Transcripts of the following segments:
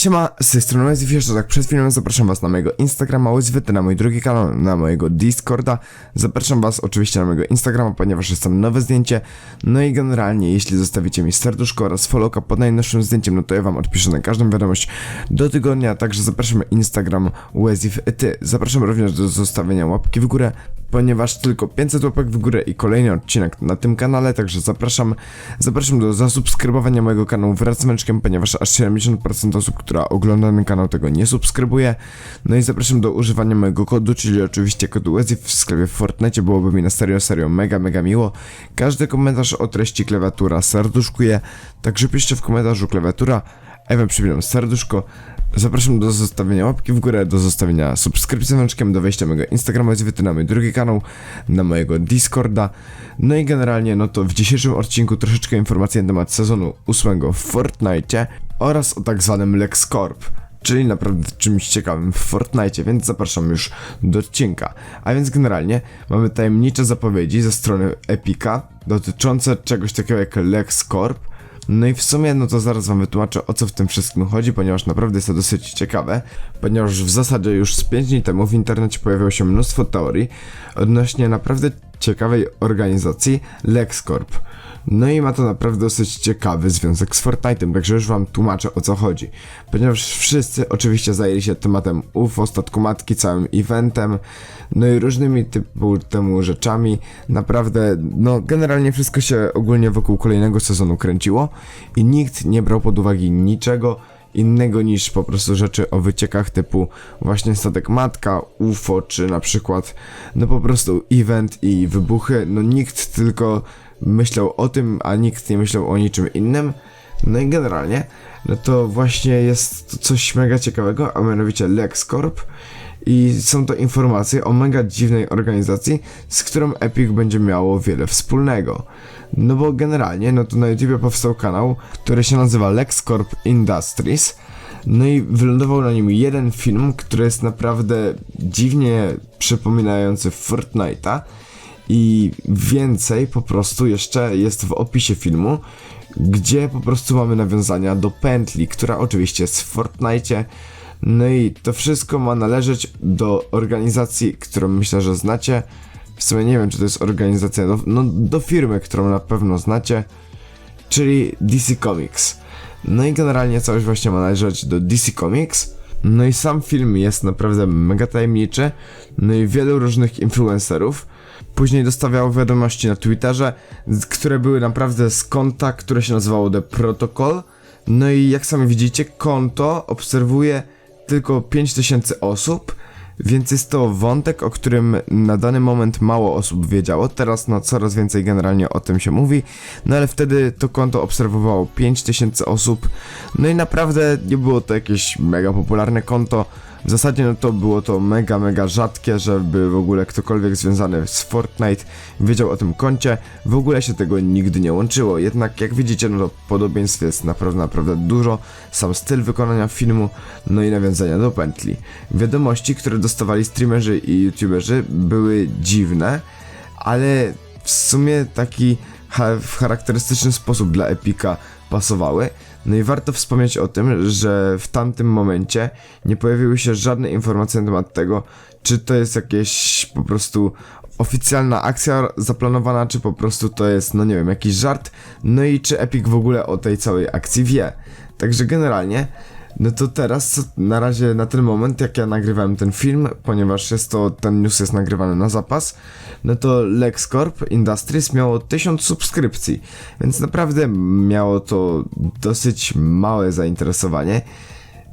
Siema, z tej strony jest jeszcze tak przed filmem zapraszam was na mojego Instagrama, łyzwyty na mój drugi kanał, na mojego Discorda. Zapraszam was oczywiście na mojego Instagrama, ponieważ jest tam nowe zdjęcie. No i generalnie, jeśli zostawicie mi serduszko oraz followka pod najnowszym zdjęciem, no to ja wam odpiszę na każdą wiadomość do tygodnia. Także zapraszam Instagram Ty. Zapraszam również do zostawienia łapki w górę, ponieważ tylko 500 łapek w górę i kolejny odcinek na tym kanale, także zapraszam, zapraszam do zasubskrybowania mojego kanału wraz z męczkiem, ponieważ aż 70% osób, która ogląda ten kanał tego nie subskrybuje. No i zapraszam do używania mojego kodu, czyli oczywiście kodu WEZI w sklepie w Fortnite, byłoby mi na serio, serio mega, mega miło. Każdy komentarz o treści klawiatura serduszkuje, także piszcie w komentarzu klawiatura, wam przypominam serduszko, Zapraszam do zostawienia łapki w górę, do zostawienia subskrypcji z dzwoneczkiem, do wejścia mojego Instagrama, na mój drugi kanał, na mojego Discorda. No i generalnie, no to w dzisiejszym odcinku troszeczkę informacji na temat sezonu ósmego w Fortnite oraz o tak zwanym LexCorp. Czyli naprawdę czymś ciekawym w Fortnite, więc zapraszam już do odcinka. A więc generalnie mamy tajemnicze zapowiedzi ze strony Epica dotyczące czegoś takiego jak LexCorp no i w sumie, no to zaraz wam wytłumaczę o co w tym wszystkim chodzi, ponieważ naprawdę jest to dosyć ciekawe, ponieważ w zasadzie już z 5 dni temu w internecie pojawiło się mnóstwo teorii odnośnie naprawdę ciekawej organizacji LexCorp. No i ma to naprawdę dosyć ciekawy związek z Fortnite'em, także już wam tłumaczę o co chodzi. Ponieważ wszyscy oczywiście zajęli się tematem UFO, statku matki, całym eventem, no i różnymi typu temu rzeczami. Naprawdę, no generalnie wszystko się ogólnie wokół kolejnego sezonu kręciło i nikt nie brał pod uwagę niczego innego niż po prostu rzeczy o wyciekach typu właśnie statek matka, UFO, czy na przykład no po prostu event i wybuchy. No nikt tylko myślał o tym, a nikt nie myślał o niczym innym. No i generalnie, no to właśnie jest coś mega ciekawego, a mianowicie LexCorp. I są to informacje o mega dziwnej organizacji, z którą Epic będzie miało wiele wspólnego. No bo generalnie, no to na YouTube powstał kanał, który się nazywa LexCorp Industries. No i wylądował na nim jeden film, który jest naprawdę dziwnie przypominający Fortnite'a i więcej po prostu jeszcze jest w opisie filmu, gdzie po prostu mamy nawiązania do pętli, która oczywiście jest w Fortnite. No i to wszystko ma należeć do organizacji, którą myślę, że znacie. W sumie nie wiem, czy to jest organizacja, do, no do firmy, którą na pewno znacie, czyli DC Comics. No i generalnie całość właśnie ma należeć do DC Comics. No i sam film jest naprawdę mega tajemniczy. No i wielu różnych influencerów Później dostawiał wiadomości na Twitterze, które były naprawdę z konta, które się nazywało The Protocol. No i jak sami widzicie, konto obserwuje tylko 5000 osób, więc jest to wątek, o którym na dany moment mało osób wiedziało. Teraz no coraz więcej generalnie o tym się mówi. No ale wtedy to konto obserwowało 5000 osób. No i naprawdę nie było to jakieś mega popularne konto. W zasadzie no to było to mega, mega rzadkie, żeby w ogóle ktokolwiek związany z Fortnite wiedział o tym koncie. W ogóle się tego nigdy nie łączyło. Jednak jak widzicie, no to podobieństw jest naprawdę, naprawdę dużo. Sam styl wykonania filmu, no i nawiązania do pętli. Wiadomości, które dostawali streamerzy i youtuberzy były dziwne, ale w sumie taki w charakterystyczny sposób dla Epika pasowały. No i warto wspomnieć o tym, że w tamtym momencie nie pojawiły się żadne informacje na temat tego, czy to jest jakieś po prostu oficjalna akcja zaplanowana, czy po prostu to jest, no nie wiem, jakiś żart, no i czy Epic w ogóle o tej całej akcji wie. Także generalnie no to teraz, na razie na ten moment, jak ja nagrywałem ten film, ponieważ jest to, ten news jest nagrywany na zapas, no to LexCorp Industries miało 1000 subskrypcji, więc naprawdę miało to dosyć małe zainteresowanie.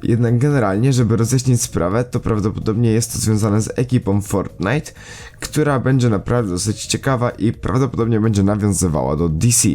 Jednak generalnie, żeby rozjaśnić sprawę, to prawdopodobnie jest to związane z ekipą Fortnite, która będzie naprawdę dosyć ciekawa i prawdopodobnie będzie nawiązywała do DC.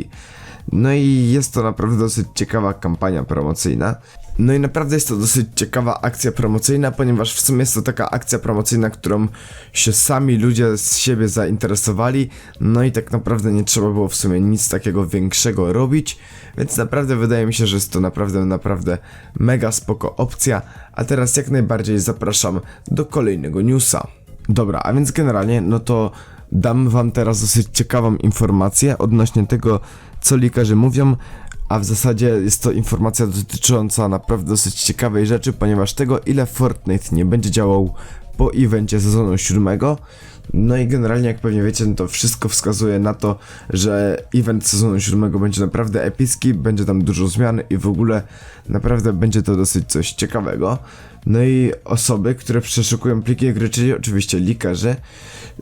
No i jest to naprawdę dosyć ciekawa kampania promocyjna. No i naprawdę jest to dosyć ciekawa akcja promocyjna, ponieważ w sumie jest to taka akcja promocyjna, którą się sami ludzie z siebie zainteresowali. No i tak naprawdę nie trzeba było w sumie nic takiego większego robić, więc naprawdę wydaje mi się, że jest to naprawdę, naprawdę mega spoko opcja. A teraz jak najbardziej zapraszam do kolejnego newsa. Dobra, a więc generalnie, no to dam wam teraz dosyć ciekawą informację odnośnie tego, co likarze mówią, a w zasadzie jest to informacja dotycząca naprawdę dosyć ciekawej rzeczy, ponieważ tego ile Fortnite nie będzie działał po evencie sezonu siódmego, no i generalnie jak pewnie wiecie, no to wszystko wskazuje na to, że event sezonu siódmego będzie naprawdę epicki, będzie tam dużo zmian i w ogóle naprawdę będzie to dosyć coś ciekawego. No i osoby, które przeszukują pliki gry, czyli oczywiście likerzy,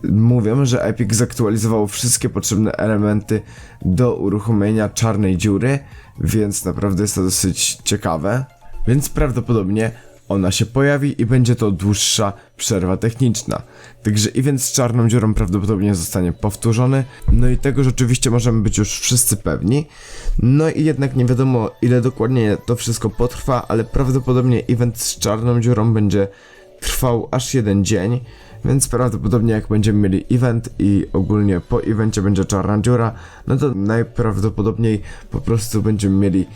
mówią, że Epic zaktualizował wszystkie potrzebne elementy do uruchomienia czarnej dziury, więc naprawdę jest to dosyć ciekawe. Więc prawdopodobnie ona się pojawi i będzie to dłuższa przerwa techniczna. Także event z czarną dziurą prawdopodobnie zostanie powtórzony. No i tego rzeczywiście możemy być już wszyscy pewni. No i jednak nie wiadomo ile dokładnie to wszystko potrwa, ale prawdopodobnie event z czarną dziurą będzie trwał aż jeden dzień. Więc prawdopodobnie jak będziemy mieli event i ogólnie po evencie będzie czarna dziura, no to najprawdopodobniej po prostu będziemy mieli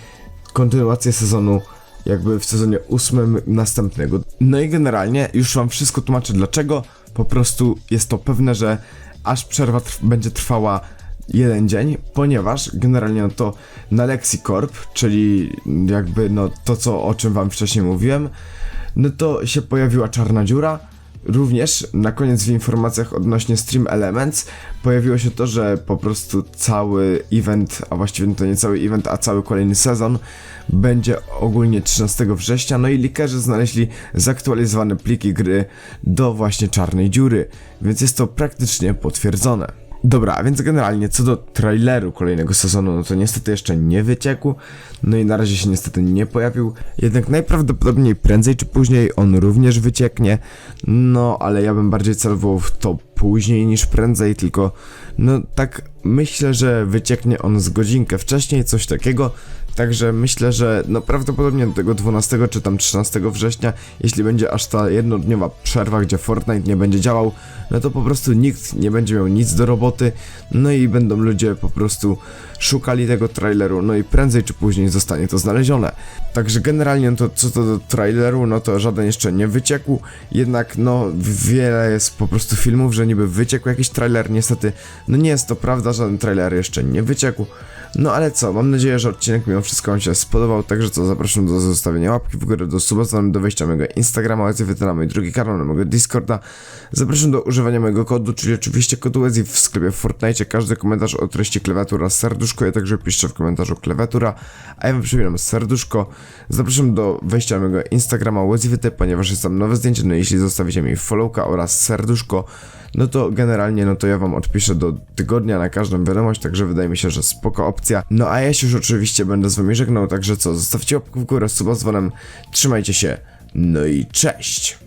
kontynuację sezonu jakby w sezonie ósmym następnego. No i generalnie już wam wszystko tłumaczę dlaczego. Po prostu jest to pewne, że aż przerwa będzie trwała jeden dzień, ponieważ generalnie no to na LexiCorp, czyli jakby no to co o czym wam wcześniej mówiłem, no to się pojawiła czarna dziura. Również na koniec w informacjach odnośnie Stream Elements pojawiło się to, że po prostu cały event, a właściwie no to nie cały event, a cały kolejny sezon będzie ogólnie 13 września. No i likerzy znaleźli zaktualizowane pliki gry do właśnie czarnej dziury, więc jest to praktycznie potwierdzone. Dobra, a więc generalnie co do traileru kolejnego sezonu, no to niestety jeszcze nie wyciekł, no i na razie się niestety nie pojawił, jednak najprawdopodobniej prędzej czy później on również wycieknie, no ale ja bym bardziej celował w to później niż prędzej, tylko no tak myślę, że wycieknie on z godzinkę wcześniej, coś takiego, Także myślę, że no prawdopodobnie do tego 12 czy tam 13 września, jeśli będzie aż ta jednodniowa przerwa, gdzie Fortnite nie będzie działał, no to po prostu nikt nie będzie miał nic do roboty, no i będą ludzie po prostu szukali tego traileru, no i prędzej czy później zostanie to znalezione. Także generalnie to co to do traileru, no to żaden jeszcze nie wyciekł, jednak no wiele jest po prostu filmów, że niby wyciekł jakiś trailer, niestety no nie jest to prawda, żaden trailer jeszcze nie wyciekł. No ale co, mam nadzieję, że odcinek mimo wszystko Wam się spodobał, także co, zapraszam do zostawienia łapki w górę, do zanim do wejścia mojego Instagrama, Łezzy na mój drugi kanał, na mojego Discorda. Zapraszam do używania mojego kodu, czyli oczywiście kodu Łezzy w sklepie w Fortnite. Każdy komentarz o treści klawiatura serduszko, ja także piszę w komentarzu klawiatura, a ja Wam przypominam serduszko. Zapraszam do wejścia mojego Instagrama Łezzy, ponieważ jest tam nowe zdjęcie, no jeśli zostawicie mi followka oraz serduszko, no to generalnie, no to ja wam odpiszę do tygodnia na każdą wiadomość, także wydaje mi się, że spoko opcja. No a ja się już oczywiście będę z wami żegnał, także co, zostawcie łapkę w górę, suba z dzwonem, trzymajcie się, no i cześć!